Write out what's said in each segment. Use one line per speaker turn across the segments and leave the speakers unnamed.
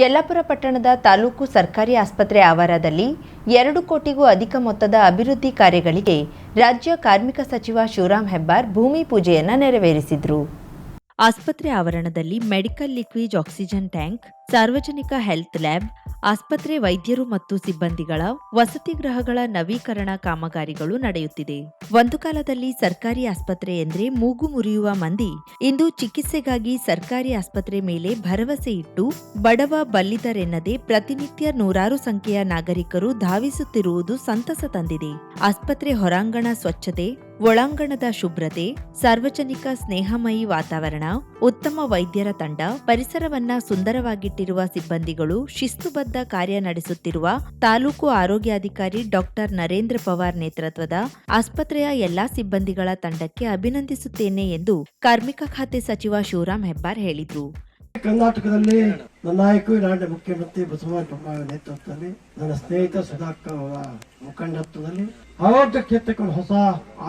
ಯಲ್ಲಾಪುರ ಪಟ್ಟಣದ ತಾಲೂಕು ಸರ್ಕಾರಿ ಆಸ್ಪತ್ರೆ ಆವರದಲ್ಲಿ ಎರಡು ಕೋಟಿಗೂ ಅಧಿಕ ಮೊತ್ತದ ಅಭಿವೃದ್ಧಿ ಕಾರ್ಯಗಳಿಗೆ ರಾಜ್ಯ ಕಾರ್ಮಿಕ ಸಚಿವ ಶಿವರಾಂ ಹೆಬ್ಬಾರ್ ಭೂಮಿ ಪೂಜೆಯನ್ನು ನೆರವೇರಿಸಿದ್ರು. ಆಸ್ಪತ್ರೆ ಆವರಣದಲ್ಲಿ ಮೆಡಿಕಲ್ ಲಿಕ್ವಿಜ್ ಆಕ್ಸಿಜನ್ ಟ್ಯಾಂಕ್, ಸಾರ್ವಜನಿಕ ಹೆಲ್ತ್ ಲ್ಯಾಬ್, ಆಸ್ಪತ್ರೆ ವೈದ್ಯರು ಮತ್ತು ಸಿಬ್ಬಂದಿಗಳ ವಸತಿ ಗೃಹಗಳ ನವೀಕರಣ ಕಾಮಗಾರಿಗಳು ನಡೆಯುತ್ತಿದೆ. ಒಂದು ಕಾಲದಲ್ಲಿ ಸರ್ಕಾರಿ ಆಸ್ಪತ್ರೆ ಎಂದ್ರೆ ಮೂಗು ಮುರಿಯುವ ಮಂದಿ. ಇಂದು ಚಿಕಿತ್ಸೆಗಾಗಿ ಸರ್ಕಾರಿ ಆಸ್ಪತ್ರೆ ಮೇಲೆ ಭರವಸೆ ಇಟ್ಟು ಬಡವ ಬಲ್ಲಿದರೆನ್ನದೆ ಪ್ರತಿನಿತ್ಯ ನೂರಾರು ಸಂಖ್ಯೆಯ ನಾಗರಿಕರು ಧಾವಿಸುತ್ತಿರುವುದು ಸಂತಸ ತಂದಿದೆ. ಆಸ್ಪತ್ರೆ ಹೊರಾಂಗಣ ಸ್ವಚ್ಛತೆ ಒಳಾಂಗಣದ ಶುಭ್ರತೆ, ಸಾರ್ವಜನಿಕ ಸ್ನೇಹಮಯಿ ವಾತಾವರಣ, ಉತ್ತಮ ವೈದ್ಯರ ತಂಡ, ಪರಿಸರವನ್ನ ಸುಂದರವಾಗಿಟ್ಟಿರುವ ಸಿಬ್ಬಂದಿಗಳು ಶಿಸ್ತುಬದ್ಧ ಕಾರ್ಯ ನಡೆಸುತ್ತಿರುವ ತಾಲೂಕು ಆರೋಗ್ಯಾಧಿಕಾರಿ ಡಾಕ್ಟರ್ ನರೇಂದ್ರ ಪವಾರ್ ನೇತೃತ್ವದ ಆಸ್ಪತ್ರೆಯ ಎಲ್ಲಾ ಸಿಬ್ಬಂದಿಗಳ ತಂಡಕ್ಕೆ ಅಭಿನಂದಿಸುತ್ತೇನೆ ಎಂದು ಕಾರ್ಮಿಕ ಖಾತೆ ಸಚಿವ ಶಿವರಾಮ್ ಹೆಬ್ಬಾರ್ ಹೇಳಿದ್ರು.
ಕರ್ನಾಟಕದಲ್ಲಿ ನನ್ನ ನಾಯಕ ನಾಡಿನ ಮುಖ್ಯಮಂತ್ರಿ ಬಸವರಾಜ ಬೊಮ್ಮಾಯಿ ನೇತೃತ್ವದಲ್ಲಿ ನನ್ನ ಸ್ನೇಹಿತ ಸುಧಾಕರ್ ಅವರ ಮುಖಂಡತ್ವದಲ್ಲಿ ಆರೋಗ್ಯ ಕ್ಷೇತ್ರಕ್ಕೆ ಹೊಸ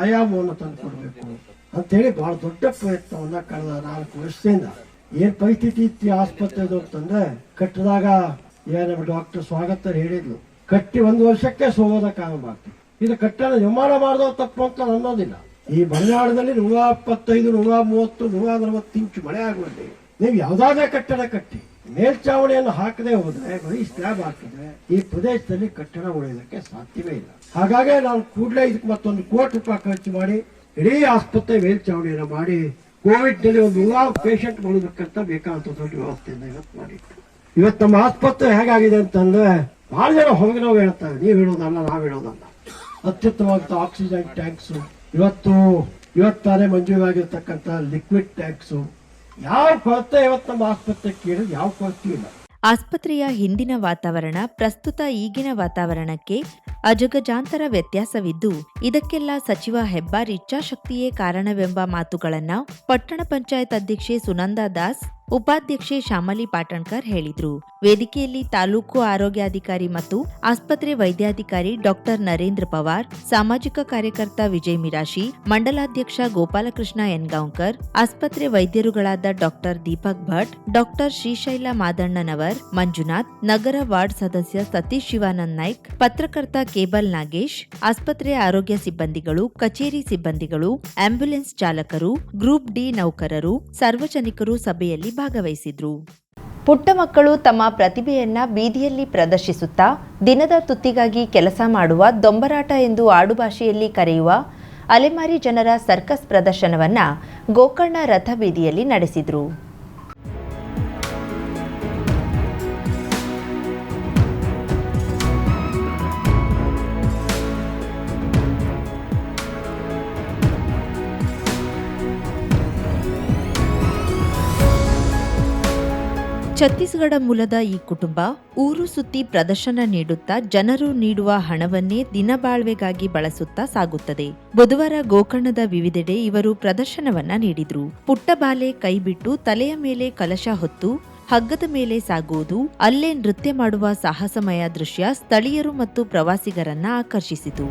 ಆಯಾಮವನ್ನು ತಂದುಕೊಡ್ಬೇಕು ಅಂತೇಳಿ ಬಹಳ ದೊಡ್ಡ ಪ್ರಯತ್ನವನ್ನ ಕಳೆದ ನಾಲ್ಕು ವರ್ಷದಿಂದ. ಏನ್ ಪರಿಸ್ಥಿತಿ ಇತ್ತು ಆಸ್ಪತ್ರೆ ಅಂತಂದ್ರೆ ಕಟ್ಟಿದಾಗ ಏನ ಡಾಕ್ಟರ್ ಸ್ವಾಗತ ಹೇಳಿದ್ಲು, ಕಟ್ಟಿ ಒಂದು ವರ್ಷಕ್ಕೆ ಸೋಮದ ಕಾರಣ ಇದು ಕಟ್ಟಡ ನಿರ್ಮಾಣ ಮಾಡಿದವ ತಪ್ಪು ಅಂತ ಅನ್ನೋದಿಲ್ಲ ಈ ಮಲೆನಾಡಿನಲ್ಲಿ ನೂರ ಇಪ್ಪತ್ತೈದು ನೂರ ಮೂವತ್ತು, ನೂರ ನಲವತ್ತು ಇಂಚು ಮಳೆ ಆಗುವಲ್ಲಿ ನೀವು ಯಾವ್ದಾದ್ರೆ ಕಟ್ಟಡ ಕಟ್ಟಿ, ಮೇಲ್ಚಾವಣಿಯನ್ನು ಹಾಕದೆ ಹೋದ್ರೆ, ಬರೀ ಸ್ಲ್ಯಾಬ್ ಹಾಕಿದ್ರೆ ಈ ಪ್ರದೇಶದಲ್ಲಿ ಕಟ್ಟಡ ಉಳಿಯೋದಕ್ಕೆ ಸಾಧ್ಯವೇ ಇಲ್ಲ. ಹಾಗಾಗಿ ನಾವು ಕೂಡಲೇ ಇದಕ್ಕೆ ಮತ್ತೊಂದು ಕೋಟಿ ರೂಪಾಯಿ ಖರ್ಚು ಮಾಡಿ, ಇಡೀ ಆಸ್ಪತ್ರೆ ಮೇಲ್ಚಾವಣಿಯನ್ನು ಮಾಡಿ ಕೋವಿಡ್ನಲ್ಲಿ ಒಂದು ನೂರಾರು ಪೇಷಂಟ್ ಉಳಿದಕ್ಕಂತ ಬೇಕಾದಂತ ದೊಡ್ಡ ವ್ಯವಸ್ಥೆಯಿಂದ ಇವತ್ತು ಮಾಡಿತ್ತು ಇವತ್ತು ನಮ್ಮ ಆಸ್ಪತ್ರೆ ಹೇಗಾಗಿದೆ ಅಂತಂದ್ರೆ, ಬಹಳ ಜನ ಹೊರಗಿನವ್ರು ಹೇಳ್ತಾರೆ, ನೀವು ಹೇಳೋದಲ್ಲ, ನಾವು ಹೇಳೋದಲ್ಲ. ಅತ್ಯುತ್ತಮವಾದ ಆಕ್ಸಿಜನ್ ಟ್ಯಾಂಕ್ಸ್, ಇವತ್ತು, ಇವತ್ತಾನೆ ಮಂಜೂರಾಗಿರ್ತಕ್ಕಂಥ ಲಿಕ್ವಿಡ್ ಟ್ಯಾಂಕ್ಸ್ ಯಾವ ಕೊರತೆ ಆಸ್ಪತ್ರೆ ಕೇಳಿದ್ರೆ ಯಾವ ಕೊರತೆ
ಆಸ್ಪತ್ರೆಯ ಹಿಂದಿನ ವಾತಾವರಣ ಪ್ರಸ್ತುತ ಈಗಿನ ವಾತಾವರಣಕ್ಕೆ ಅಜಗಜಾಂತರ ವ್ಯತ್ಯಾಸವಿದ್ದು, ಇದಕ್ಕೆಲ್ಲ ಸಚಿವ ಹೆಬ್ಬಾರ್ ಇಚ್ಛಾಶಕ್ತಿಯೇ ಕಾರಣವೆಂಬ ಮಾತುಗಳನ್ನು ಪಟ್ಟಣ ಪಂಚಾಯತ್ ಅಧ್ಯಕ್ಷೆ ಸುನಂದಾ ದಾಸ್ ಉಪಾಧ್ಯಕ್ಷೆ ಶ್ಯಾಮಲಿ ಪಾಟಣ್ಕರ್ ಹೇಳಿದ್ರು. ವೇದಿಕೆಯಲ್ಲಿ ತಾಲೂಕು ಆರೋಗ್ಯಾಧಿಕಾರಿ ಮತ್ತು ಆಸ್ಪತ್ರೆ ವೈದ್ಯಾಧಿಕಾರಿ ಡಾಕ್ಟರ್ ನರೇಂದ್ರ ಪವಾರ್, ಸಾಮಾಜಿಕ ಕಾರ್ಯಕರ್ತ ವಿಜಯ್ ಮಿರಾಶಿ, ಮಂಡಲಾಧ್ಯಕ್ಷ ಗೋಪಾಲಕೃಷ್ಣ ಎನ್ಗಾಂವ್ಕರ್, ಆಸ್ಪತ್ರೆ ವೈದ್ಯರುಗಳಾದ ಡಾಕ್ಟರ್ ದೀಪಕ್ ಭಟ್, ಡಾಕ್ಟರ್ ಶ್ರೀಶೈಲ ಮಾದಣ್ಣನವರ್, ಮಂಜುನಾಥ್, ನಗರ ವಾರ್ಡ್ ಸದಸ್ಯ ಸತೀಶ್ ಶಿವಾನಂದ್ ನಾಯ್ಕ್, ಪತ್ರಕರ್ತ ಕೇಬಲ್ ನಾಗೇಶ್, ಆಸ್ಪತ್ರೆ ಆರೋಗ್ಯ ಸಿಬ್ಬಂದಿಗಳು, ಕಚೇರಿ ಸಿಬ್ಬಂದಿಗಳು, ಆಂಬ್ಯುಲೆನ್ಸ್ ಚಾಲಕರು, ಗ್ರೂಪ್ ಡಿ ನೌಕರರು, ಸಾರ್ವಜನಿಕರು ಸಭೆಯಲ್ಲಿ ಭಾಗವಹಿಸಿದ್ರು. ಪುಟ್ಟ ಮಕ್ಕಳು ತಮ್ಮ ಪ್ರತಿಭೆಯನ್ನ ಬೀದಿಯಲ್ಲಿ ಪ್ರದರ್ಶಿಸುತ್ತಾ ದಿನದ ತುತ್ತಿಗಾಗಿ ಕೆಲಸ ಮಾಡುವ ದೊಂಬರಾಟ ಎಂದು ಆಡುಭಾಷೆಯಲ್ಲಿ ಕರೆಯುವ ಅಲೆಮಾರಿ ಜನರ ಸರ್ಕಸ್ ಪ್ರದರ್ಶನವನ್ನ ಗೋಕರ್ಣ ರಥ ಬೀದಿಯಲ್ಲಿ ನಡೆಸಿದ್ರು. ಛತ್ತೀಸ್ಗಢ ಮೂಲದ ಈ ಕುಟುಂಬ ಊರು ಸುತ್ತಿ ಪ್ರದರ್ಶನ ನೀಡುತ್ತಾ ಜನರು ನೀಡುವ ಹಣವನ್ನೇ ದಿನಬಾಳ್ವೆಗಾಗಿ ಬಳಸುತ್ತಾ ಸಾಗುತ್ತದೆ. ಬುಧವಾರ ಗೋಕರ್ಣದ ವಿವಿಧೆಡೆ ಇವರು ಪ್ರದರ್ಶನವನ್ನ ನೀಡಿದ್ರು. ಪುಟ್ಟ ಬಾಲೆ ಕೈಬಿಟ್ಟು ತಲೆಯ ಮೇಲೆ ಕಲಶ ಹೊತ್ತು ಹಗ್ಗದ ಮೇಲೆ ಸಾಗುವುದು, ಅಲ್ಲೇ ನೃತ್ಯ ಮಾಡುವ ಸಾಹಸಮಯ ದೃಶ್ಯ ಸ್ಥಳೀಯರು ಮತ್ತು ಪ್ರವಾಸಿಗರನ್ನ ಆಕರ್ಷಿಸಿತು.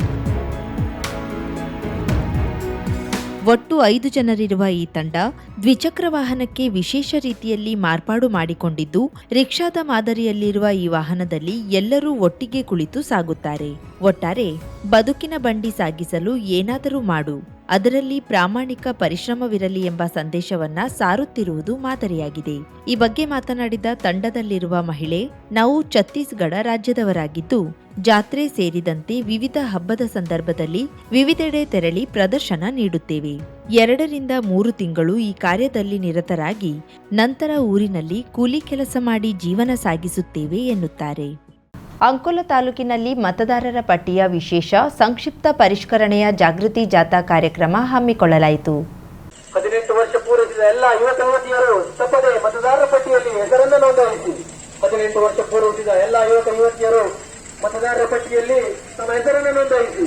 ಒಟ್ಟು ಐದು ಜನರಿರುವ ಈ ತಂಡ ದ್ವಿಚಕ್ರ ವಾಹನಕ್ಕೆ ವಿಶೇಷ ರೀತಿಯಲ್ಲಿ ಮಾರ್ಪಾಡು ಮಾಡಿಕೊಂಡಿದ್ದು, ರಿಕ್ಷಾದ ಮಾದರಿಯಲ್ಲಿರುವ ಈ ವಾಹನದಲ್ಲಿ ಎಲ್ಲರೂ ಒಟ್ಟಿಗೆ ಕುಳಿತು ಸಾಗುತ್ತಾರೆ. ಒಟ್ಟಾರೆ, ಬದುಕಿನ ಬಂಡಿ ಸಾಗಿಸಲು ಏನಾದರೂ ಮಾಡು, ಅದರಲ್ಲಿ ಪ್ರಾಮಾಣಿಕ ಪರಿಶ್ರಮವಿರಲಿ ಎಂಬ ಸಂದೇಶವನ್ನ ಸಾರುತ್ತಿರುವುದು ಮಾದರಿಯಾಗಿದೆ. ಈ ಬಗ್ಗೆ ಮಾತನಾಡಿದ ತಂಡದಲ್ಲಿರುವ ಮಹಿಳೆ, ನಾವು ಛತ್ತೀಸ್ಗಢ ರಾಜ್ಯದವರಾಗಿದ್ದು, ಜಾತ್ರೆ ಸೇರಿದಂತೆ ವಿವಿಧ ಹಬ್ಬದ ಸಂದರ್ಭದಲ್ಲಿ ವಿವಿಧೆಡೆ ತೆರಳಿ ಪ್ರದರ್ಶನ ನೀಡುತ್ತೇವೆ. ಎರಡರಿಂದ ಮೂರು ತಿಂಗಳು ಈ ಕಾರ್ಯದಲ್ಲಿ ನಿರತರಾಗಿ ನಂತರ ಊರಿನಲ್ಲಿ ಕೂಲಿ ಕೆಲಸ ಮಾಡಿ ಜೀವನ ಸಾಗಿಸುತ್ತೇವೆ ಎನ್ನುತ್ತಾರೆ. ಅಂಕೋಲ ತಾಲೂಕಿನಲ್ಲಿ ಮತದಾರರ ಪಟ್ಟಿಯ ವಿಶೇಷ ಸಂಕ್ಷಿಪ್ತ ಪರಿಷ್ಕರಣೆಯ ಜಾಗೃತಿ ಜಾಥಾ ಕಾರ್ಯಕ್ರಮ ಹಮ್ಮಿಕೊಳ್ಳಲಾಯಿತು.
ಹದಿನೆಂಟು ವರ್ಷ ಪೂರೈಸಿದ ಎಲ್ಲ ಯುವಕ ಯುವತಿಯರು ತಪ್ಪದೆ ಮತದಾರರ ಪಟ್ಟಿಯಲ್ಲಿ ಹೆಸರನ್ನು ನೋಂದಾಯಿಸಿ. ಹದಿನೆಂಟು ವರ್ಷ ಪೂರೈಸಿದ ಎಲ್ಲ ಯುವಕ ಯುವತಿಯರು ಮತದಾರರ ಪಟ್ಟಿಯಲ್ಲಿ ತಮ್ಮ ಹೆಸರನ್ನು ನೋಂದಾಯಿಸಿ.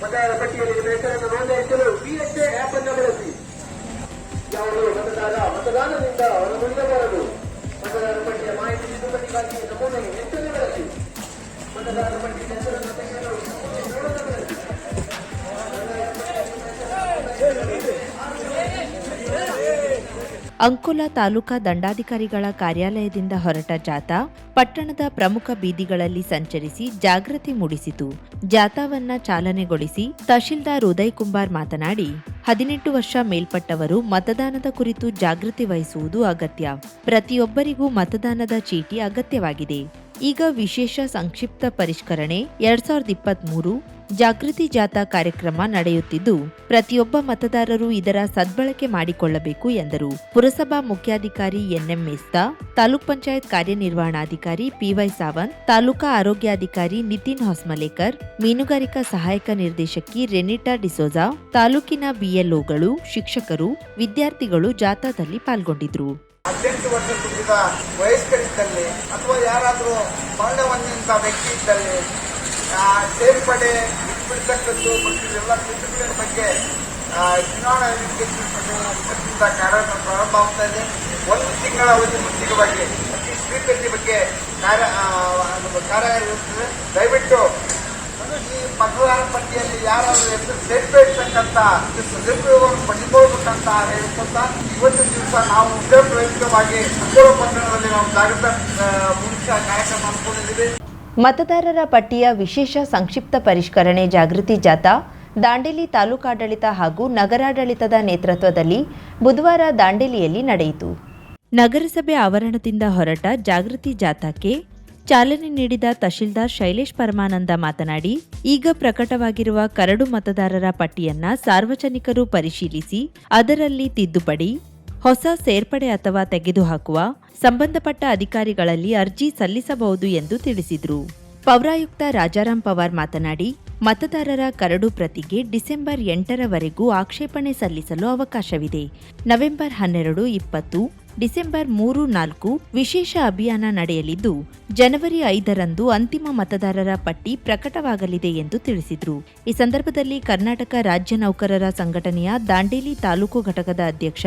ಮತದಾರರ ಪಟ್ಟಿಯಲ್ಲಿ ನಿಮ್ಮ ಹೆಸರನ್ನು ನೋಂದಾಯಿಸಲು ಪಿಎಚ್ಎ ಆಪ್ ಅನ್ನು ಬಳಸಿ. ಯಾವುದೇ ಮತದಾರ ಮತದಾನದಿಂದ ಹೊರಗುಳಿಯಬಾರದು. ಮತದಾರರ ಪಟ್ಟಿಯ ಮಾಹಿತಿ ತಿದ್ದುಪಡಿಗಾಗಿ ನಮೂನೆ ಹೆಚ್ಚನ್ನು ಬಳಸಿ ಮತದಾರರ ಪಟ್ಟಿಯ ಹೆಸರನ್ನು ತೆಗೆಯಲು
ಅಂಕೋಲಾ ತಾಲೂಕಾ ದಂಡಾಧಿಕಾರಿಗಳ ಕಾರ್ಯಾಲಯದಿಂದ ಹೊರಟ ಜಾಥಾ ಪಟ್ಟಣದ ಪ್ರಮುಖ ಬೀದಿಗಳಲ್ಲಿ ಸಂಚರಿಸಿ ಜಾಗೃತಿ ಮೂಡಿಸಿತು. ಜಾಥಾವನ್ನ ಚಾಲನೆಗೊಳಿಸಿ ತಹಶೀಲ್ದಾರ್ ಉದಯ್ ಕುಂಬಾರ್ ಮಾತನಾಡಿ, ಹದಿನೆಂಟು ವರ್ಷ ಮೇಲ್ಪಟ್ಟವರು ಮತದಾನದ ಕುರಿತು ಜಾಗೃತಿ ವಹಿಸುವುದು ಅಗತ್ಯ. ಪ್ರತಿಯೊಬ್ಬರಿಗೂ ಮತದಾನದ ಚೀಟಿ ಅಗತ್ಯವಾಗಿದೆ. ಈಗ ವಿಶೇಷ ಸಂಕ್ಷಿಪ್ತ ಪರಿಷ್ಕರಣೆ ಎರಡ್ ಸಾವಿರದ ಇಪ್ಪತ್ಮೂರು ಜಾಗೃತಿ ಜಾಥಾ ಕಾರ್ಯಕ್ರಮ ನಡೆಯುತ್ತಿದ್ದು, ಪ್ರತಿಯೊಬ್ಬ ಮತದಾರರು ಇದರ ಸದ್ಬಳಕೆ ಮಾಡಿಕೊಳ್ಳಬೇಕು ಎಂದರು. ಪುರಸಭಾ ಮುಖ್ಯಾಧಿಕಾರಿ ಎನ್ಎಂ ಮೆಸ್ತಾ, ತಾಲೂಕ್ ಪಂಚಾಯತ್ ಕಾರ್ಯನಿರ್ವಹಣಾಧಿಕಾರಿ ಪಿವೈ ಸಾವಂತ್, ತಾಲೂಕಾ ಆರೋಗ್ಯಾಧಿಕಾರಿ ನಿತಿನ್ ಹೊಸ್ಮಲೇಕರ್, ಮೀನುಗಾರಿಕಾ ಸಹಾಯಕ ನಿರ್ದೇಶಕಿ ರೆನಿಟಾ ಡಿಸೋಜಾ, ತಾಲೂಕಿನ ಬಿಎಲ್ಒಗಳು, ಶಿಕ್ಷಕರು, ವಿದ್ಯಾರ್ಥಿಗಳು ಜಾಥಾದಲ್ಲಿ ಪಾಲ್ಗೊಂಡಿದ್ರು.
ಹದಿನೆಂಟು ವರ್ಷ ತುಂಬಿದ ವಯಸ್ಕರಿದ್ದಲ್ಲಿ ಅಥವಾ ಯಾರಾದರೂ ಮರಣ ವ್ಯಕ್ತಿ ಇದ್ದಲ್ಲಿ ಸೇರ್ಪಡೆ ಬಿಟ್ಬಿಡ್ತಕ್ಕದ್ದು ಮತ್ತು ಎಲ್ಲ ತಿದ್ದುಪಡಿಗಳ ಬಗ್ಗೆ ಚುನಾವಣಾ ಆಯೋಗಕ್ಕೆ ತಿಳ್ಕೊಂಡು ಇವತ್ತಿಂದ ಕಾರ್ಯ ಪ್ರಾರಂಭ ಆಗ್ತಾ ಇದೆ. ಒಂದು ತಿಂಗಳ ಅವಧಿ ಮುಂಚಿತವಾಗಿ ಅತಿ ಸ್ವೀಕೃತಿ ಬಗ್ಗೆ ಕಾರ್ಯ ಕಾರ್ಯ ಇರುತ್ತದೆ ದಯವಿಟ್ಟು ಈ ಮತದಾರ ಪಟ್ಟಿಯಲ್ಲಿ ಯಾರಾದರೂ ಹೆಸರು ಸೇರ್ಪಡಿರ್ತಕ್ಕಂಥ ಸದುಪಯೋಗವನ್ನು ಪಡೆದುಕೊಳ್ಬೇಕಂತ ಹೇಳ್ಕೊಂತ ಇವತ್ತು ದಿವಸ ನಾವು ಉದ್ದೇಶವಾಗಿ ಅಂಕೋಲ ಪಟ್ಟಣದಲ್ಲಿ ನಾವು ಜಾಗೃತ ಮುಂಚೆ ಕಾರ್ಯಕ್ರಮ ಹಮ್ಮಿಕೊಂಡಿದ್ದೀವಿ.
ಮತದಾರರ ಪಟ್ಟಿಯ ವಿಶೇಷ ಸಂಕ್ಷಿಪ್ತ ಪರಿಷ್ಕರಣೆ ಜಾಗೃತಿ ಜಾಥಾ, ದಾಂಡೇಲಿ ತಾಲೂಕಾಡಳಿತ ಹಾಗೂ ನಗರಾಡಳಿತದ ನೇತೃತ್ವದಲ್ಲಿ ಬುಧವಾರ ದಾಂಡೇಲಿಯಲ್ಲಿ ನಡೆಯಿತು. ನಗರಸಭೆ ಆವರಣದಿಂದ ಹೊರಟ ಜಾಗೃತಿ ಜಾಥಾಕ್ಕೆ ಚಾಲನೆ ನೀಡಿದ ತಹಶೀಲ್ದಾರ್ ಶೈಲೇಶ್ ಪರಮಾನಂದ ಮಾತನಾಡಿ, ಈಗ ಪ್ರಕಟವಾಗಿರುವ ಕರಡು ಮತದಾರರ ಪಟ್ಟಿಯನ್ನ ಸಾರ್ವಜನಿಕರು ಪರಿಶೀಲಿಸಿ ಅದರಲ್ಲಿ ತಿದ್ದುಪಡಿ, ಹೊಸ ಸೇರ್ಪಡೆ ಅಥವಾ ತೆಗೆದುಹಾಕುವ ಸಂಬಂಧಪಟ್ಟ ಅಧಿಕಾರಿಗಳಲ್ಲಿ ಅರ್ಜಿ ಸಲ್ಲಿಸಬಹುದು ಎಂದು ತಿಳಿಸಿದರು. ಪೌರಾಯುಕ್ತ ರಾಜಾರಾಮ್ ಪವಾರ್ ಮಾತನಾಡಿ, ಮತದಾರರ ಕರಡು ಪ್ರತಿಗೆ ಡಿಸೆಂಬರ್ ಎಂಟರವರೆಗೂ ಆಕ್ಷೇಪಣೆ ಸಲ್ಲಿಸಲು ಅವಕಾಶವಿದೆ. ನವೆಂಬರ್ ಹನ್ನೆರಡು ಇಪ್ಪತ್ತು, ಡಿಸೆಂಬರ್ ಮೂರು ನಾಲ್ಕು ವಿಶೇಷ ಅಭಿಯಾನ ನಡೆಯಲಿದ್ದು, ಜನವರಿ ಐದರಂದು ಅಂತಿಮ ಮತದಾರರ ಪಟ್ಟಿ ಪ್ರಕಟವಾಗಲಿದೆ ಎಂದು ತಿಳಿಸಿದರು. ಈ ಸಂದರ್ಭದಲ್ಲಿ ಕರ್ನಾಟಕ ರಾಜ್ಯ ನೌಕರರ ಸಂಘಟನೆಯ ದಾಂಡೇಲಿ ತಾಲೂಕು ಘಟಕದ ಅಧ್ಯಕ್ಷ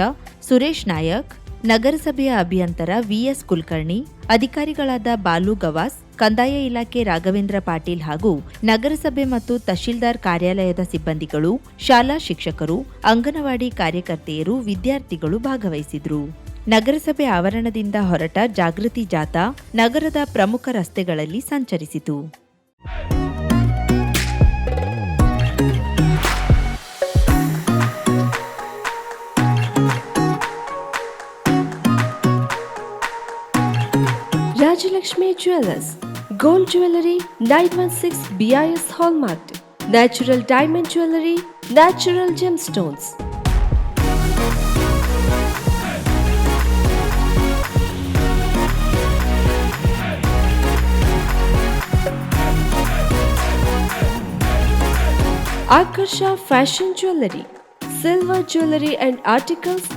ಸುರೇಶ್ ನಾಯಕ್ ನಗರಸಭೆಯ ಅಭಿಯಂತರ ವಿಎಸ್ ಕುಲಕರ್ಣಿ, ಅಧಿಕಾರಿಗಳಾದ ಬಾಲು ಗವಾಸ್, ಕಂದಾಯ ಇಲಾಖೆ ರಾಘವೇಂದ್ರ ಪಾಟೀಲ್ ಹಾಗೂ ನಗರಸಭೆ ಮತ್ತು ತಹಶೀಲ್ದಾರ್ ಕಾರ್ಯಾಲಯದ ಸಿಬ್ಬಂದಿಗಳು, ಶಾಲಾ ಶಿಕ್ಷಕರು, ಅಂಗನವಾಡಿ ಕಾರ್ಯಕರ್ತೆಯರು, ವಿದ್ಯಾರ್ಥಿಗಳು ಭಾಗವಹಿಸಿದ್ರು. ನಗರಸಭೆ ಆವರಣದಿಂದ ಹೊರಟ ಜಾಗೃತಿ ಜಾಥಾ ನಗರದ ಪ್ರಮುಖ ರಸ್ತೆಗಳಲ್ಲಿ ಸಂಚರಿಸಿತು.
Rajalakshmi Jewelers, Gold Jewelry 916 BIS Hallmark, Natural Diamond Jewelry, Natural Gemstones. Akarsha Fashion Jewelry, Silver Jewelry and Articles,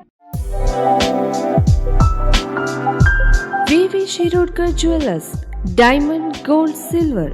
VV Shirodkar jewellers diamond gold silver